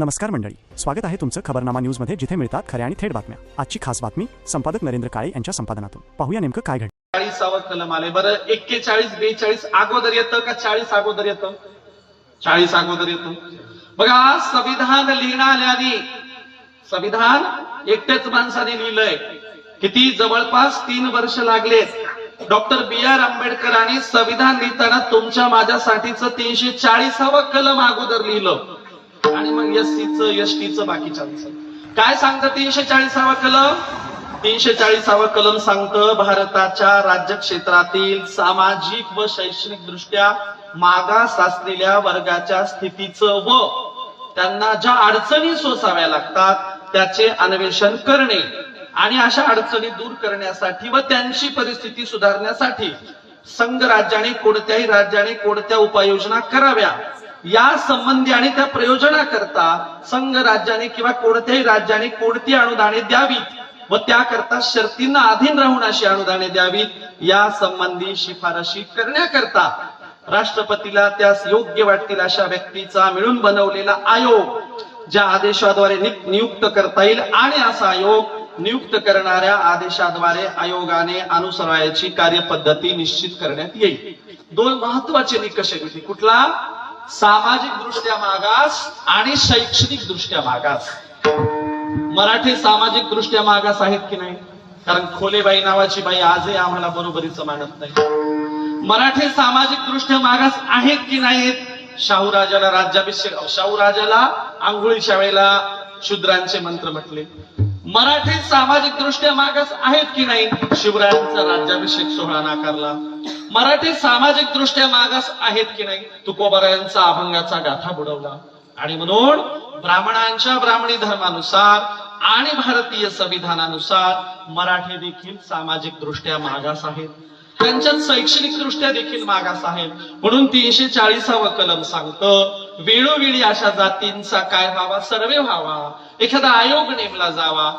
नमस्कार मंडळी. स्वागत आहे तुमचं खबरनामा न्यूजमध्ये जिथे मिळतात खऱ्या आणि थेट बातम्या. आजची खास बातमी संपादक नरेंद्र काळे यांच्या संपादनातून. पाहूया नेमकं काय घडलं चाळीसावं कलम आले बरं एक्केचाळीस बेचाळीस अगोदर येतं का चाळीस अगोदर येतं? चाळीस अगोदर येतं. बघा संविधान लिहिणाऱ्याने संविधान एकट्याच माणसाने लिहिलंय. किती जवळपास तीन वर्ष लागलेत. डॉक्टर बी आर आंबेडकरांनी संविधान लिहिताना तुमच्या माझ्यासाठीचं तीनशे चाळीसावं कलम अगोदर लिहिलं. आणि मग एससीचं एसटीचं बाकीच्यांचं. काय सांगतं तीनशे चाळीसावा कलम? तीनशे चाळीसावा कलम सांगतं भारताच्या राज्य क्षेत्रातील सामाजिक व शैक्षणिक दृष्ट्या मागास असलेल्या वर्गाच्या स्थितीचं व त्यांना ज्या अडचणी सोसाव्या लागतात त्याचे अन्वेषण करणे आणि अशा अडचणी दूर करण्यासाठी व त्यांची परिस्थिती सुधारण्यासाठी संघ राज्याने कोणत्याही राज्याने कोणत्या उपाययोजना कराव्या? या संबंधी आणि त्या प्रयोजनाकरता संघ राज्याने किंवा कोणत्याही राज्याने कोणती अनुदाने द्यावीत व त्याकरता शर्तींना अधीन राहून अशी अनुदाने द्यावीत या संबंधी शिफारशी करण्याकरता राष्ट्रपतीला त्यास योग्य वाटतील अशा व्यक्तीचा मिळून बनवलेला आयोग ज्या आदेशाद्वारे नियुक्त करता येईल आणि असा आयोग नियुक्त करणाऱ्या आदेशाद्वारे आयोगाने अनुसरायची कार्यपद्धती निश्चित करण्यात येईल. दोन महत्त्वाचे निकष आहे कुठला? सामाजिक दृष्ट्या मागास आणि शैक्षणिक दृष्ट्या मागास. मराठी सामाजिक दृष्ट्या मागास आहेत की नाही? कारण खोलेबाई नावाची बाई आजही आम्हाला बरोबरीचं मानत नाही. मराठी सामाजिक दृष्ट्या मागास आहेत की नाहीत? शाहू राजाला राज्याभिषेक शाहू राजाला आंघोळीच्या वेळेला शूद्रांचे मंत्र म्हटले. मराठी सामाजिक दृष्ट्या मागास आहेत की नाही? शिवरायांचा राज्याभिषेक सोहळा नाकारला. मराठी सामाजिक दृष्ट्या मागास आहेत की नाही? तुकोबारायांचा अभंगाचा गाथा बुडवला. आणि म्हणून ब्राह्मणांच्या ब्राह्मणी धर्मानुसार आणि भारतीय संविधानानुसार मराठी देखील सामाजिक दृष्ट्या मागास आहेत. त्यांच्यात शैक्षणिक दृष्ट्या देखील मागास आहेत. म्हणून तीनशे चाळीसावं कलम सांगतं वेळोवेळी अशा जातींचा काय व्हावा? सर्वे व्हावा. एखादा आयोग नेमला जावा.